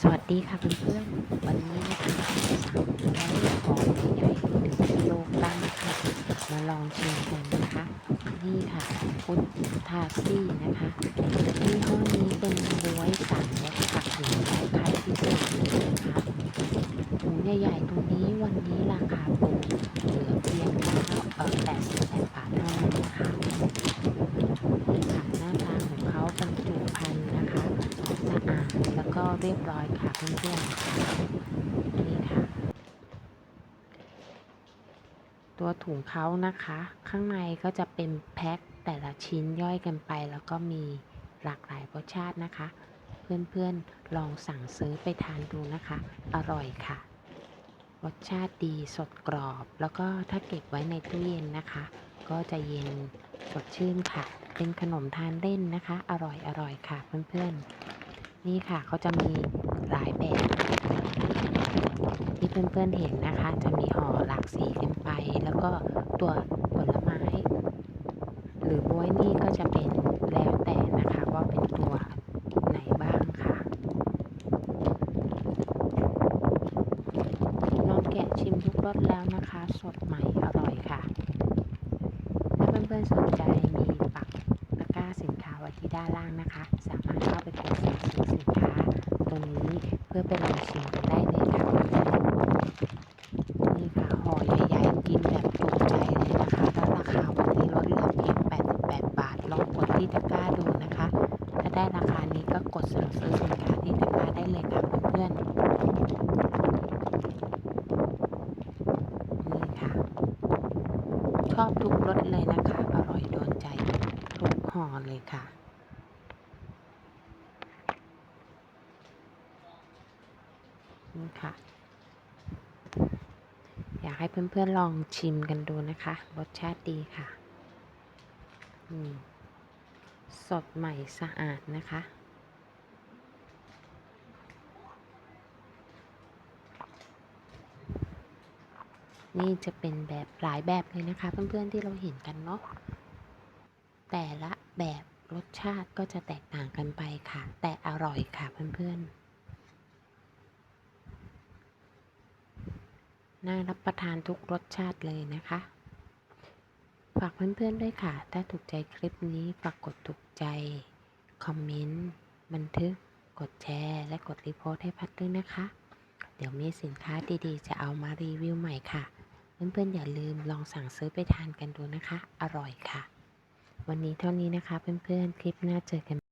สวัสดีค่ะเพื่อนๆวันนี้นะคะสั่งได้ของใหญ่ๆหนึ่งกิโลกรัมค่ะมาลองชิมกันนะคะ นี่ค่ะฟุตทาซี่นะคะยี่ห้อนี้เป็นบวยสั่งและผักหมูไข่ไข่พิเศษเลยนะคะหมูใหญ่ๆตัวนี้วันนี้ราคาโปรเหลือเพียงเก้าเออแปดสิบแปดบาทเท่านั้นนะคะนี่ค่ะหน้าตาของเขาบรรจุภัณฑ์นะคะสะอาดแล้วก็ เรียบร้อยค่ะเพื่อนๆนี่ค่ะ ตัวถุงเขานะคะ ข้างในก็จะเป็นแพ็คแต่ละชิ้นย่อยกันไป แล้วก็มีหลากหลายรสชาตินะคะ เพื่อนๆลองสั่งซื้อไปทานดูนะคะ อร่อยค่ะ รสชาติดีสดกรอบ แล้วก็ถ้าเก็บไว้ในตู้เย็นนะคะ ก็จะเย็นสดชื่นค่ะ เป็นขนมทานเล่นนะคะ อร่อยอร่อยค่ะเพื่อนๆ นี่ค่ะเขาจะมีหลายแบบ ที่เพื่อนๆเห็นนะคะ จะมีห่อหลากสีกันไป แล้วก็ตัวผลไม้ หรือบวยนี่ก็จะเป็นแล้วแต่นะคะว่าเป็นตัวไหนบ้างค่ะลองแกะชิมทุกรสแล้วนะคะ สดใหม่อร่อยค่ะ ถ้าเพื่อนๆสนใจมีปักตะกร้าสินค้าไว้ที่ด้านล่างนะคะ สามารถเข้าไปกดสั่งซื้อสินค้าตัวนี้เพื่อไปลองชิมกันได้เลยค่ะนๆนี่ค่ะห่อใหญ่ๆกินแบบจุใจเลยนะคะแล้วราคาวันนี้ลดเหลือเพียง 88 บาท ลองกดที่ตะกร้าดูนะคะ ถ้าได้ราคานี้ก็กดสั่งซื้อสินค้าที่ตะกร้าได้เลยค่ะเพื่อนๆนี่ค่ะ ชอบทุกรสเลยนะคะ อร่อยโดนใจทุกห่อเลยค่ะ นี่ค่ะ อยากให้เพื่อนๆลองชิมกันดูนะคะ รสชาติดีค่ะสดใหม่สะอาดนะคะ นี่จะเป็นแบบหลายแบบเลยนะคะ เพื่อนๆที่เราเห็นกันเนาะแต่ละแบบรสชาติก็จะแตกต่างกันไปค่ะ แต่อร่อยค่ะเพื่อนๆ น่ารับประทานทุกรสชาติเลยนะคะ ฝากเพื่อนๆด้วยค่ะ ถ้าถูกใจคลิปนี้ฝากกดถูกใจ คอมเมนต์ บันทึก กดแชร์ และกดรีโพสต์ให้พัดด้วยนะคะ เดี๋ยวมีสินค้าดีๆ จะเอามารีวิวใหม่ค่ะ เพื่อนๆอย่าลืมลองสั่งซื้อไปทานกันดูนะคะ อร่อยค่ะ วันนี้เท่านี้นะคะเพื่อนๆ คลิปหน้าเจอกัน